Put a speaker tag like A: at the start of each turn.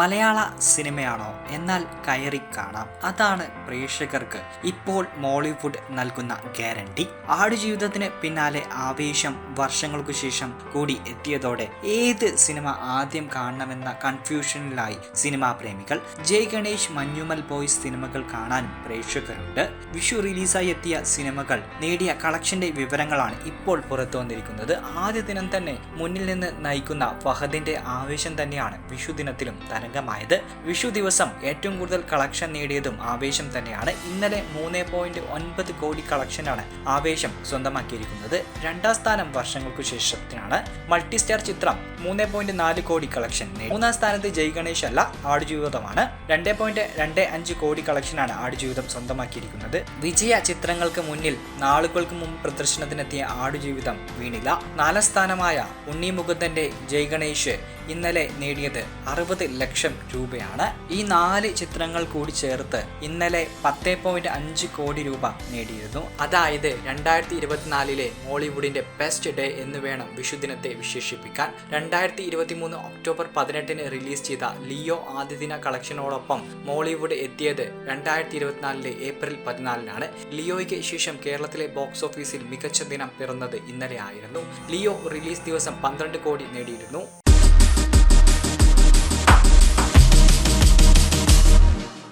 A: മലയാള സിനിമയാണോ? എന്നാൽ കയറി കാണാം. അതാണ് പ്രേക്ഷകർക്ക് ഇപ്പോൾ മോളിവുഡ് നൽകുന്ന ഗ്യാരണ്ടി. ആടുജീവിതത്തിന് പിന്നാലെ ആവേശം വർഷങ്ങൾക്കു ശേഷം കൂടി എത്തിയതോടെ ഏത് സിനിമ ആദ്യം കാണണമെന്ന കൺഫ്യൂഷനിലായി സിനിമാ പ്രേമികൾ ജയ് ഗണേഷ് മഞ്ഞുമൽ ബോയ്സ് സിനിമകൾ കാണാനും പ്രേക്ഷകരുണ്ട്. വിഷു റിലീസായി എത്തിയ സിനിമകൾ നേടിയ കളക്ഷന്റെ വിവരങ്ങളാണ് ഇപ്പോൾ പുറത്തു വന്നിരിക്കുന്നത്. ആദ്യ ദിനം തന്നെ മുന്നിൽ നിന്ന് നയിക്കുന്ന ഫഹദിന്റെ ആവേശം തന്നെയാണ് വിഷു ദിനത്തിലും തരംഗമായത് വിഷു ദിവസം ഏറ്റവും കൂടുതൽ കളക്ഷൻ നേടിയതും ആവേശം തന്നെയാണ്. ഇന്നലെ മൂന്ന് പോയിന്റ് ഒൻപത് കോടി കളക്ഷനാണ് ആവേശം സ്വന്തമാക്കിയിരിക്കുന്നത്. രണ്ടാം സ്ഥാനം വർഷങ്ങൾക്കു ശേഷത്തിനാണ് മൾട്ടി സ്റ്റാർ ചിത്രം മൂന്ന് പോയിന്റ് നാല് കോടി കളക്ഷൻ മൂന്നാം സ്ഥാനത്ത് ജയ് ഗണേഷ് അല്ല ആടുജീവിതമാണ്. രണ്ട് പോയിന്റ് രണ്ട് അഞ്ച് കോടി കളക്ഷനാണ് ആടുജീവിതം സ്വന്തമാക്കിയിരിക്കുന്നത്. വിജയ ചിത്രങ്ങൾക്ക് മുന്നിൽ നാളുകൾക്ക് മുമ്പ് പ്രദർശനത്തിനെത്തിയ ആടുജീവിതം വീണില്ല. നാലാം സ്ഥാനമായ ഉണ്ണി മുകുന്ദന്റെ ജയ് ഗണേഷ് ഇന്നലെ നേടിയത് അറുപത് ലക്ഷം രൂപയാണ്. ഈ നാല് ചിത്രങ്ങൾ കൂടി ചേർത്ത് ഇന്നലെ പത്ത് പോയിന്റ് അഞ്ച് കോടി രൂപ നേടിയിരുന്നു. അതായത് രണ്ടായിരത്തി ഇരുപത്തിനാലിലെ മോളിവുഡിന്റെ ബെസ്റ്റ് ഡേ എന്ന് വേണം വിഷുദിനത്തെ വിശേഷിപ്പിക്കാൻ. രണ്ടായിരത്തി ഇരുപത്തി മൂന്ന് ഒക്ടോബർ പതിനെട്ടിന് റിലീസ് ചെയ്ത ലിയോ ആദ്യദിന കളക്ഷനോടൊപ്പം മോളിവുഡ് എത്തിയത് രണ്ടായിരത്തി ഇരുപത്തിനാലിലെ ഏപ്രിൽ പതിനാലിനാണ്. ലിയോയ്ക്ക് ശേഷം കേരളത്തിലെ ബോക്സ് ഓഫീസിൽ മികച്ച ദിനം പിറന്നത് ഇന്നലെ ആയിരുന്നു ലിയോ റിലീസ് ദിവസം പന്ത്രണ്ട് കോടി നേടിയിരുന്നു.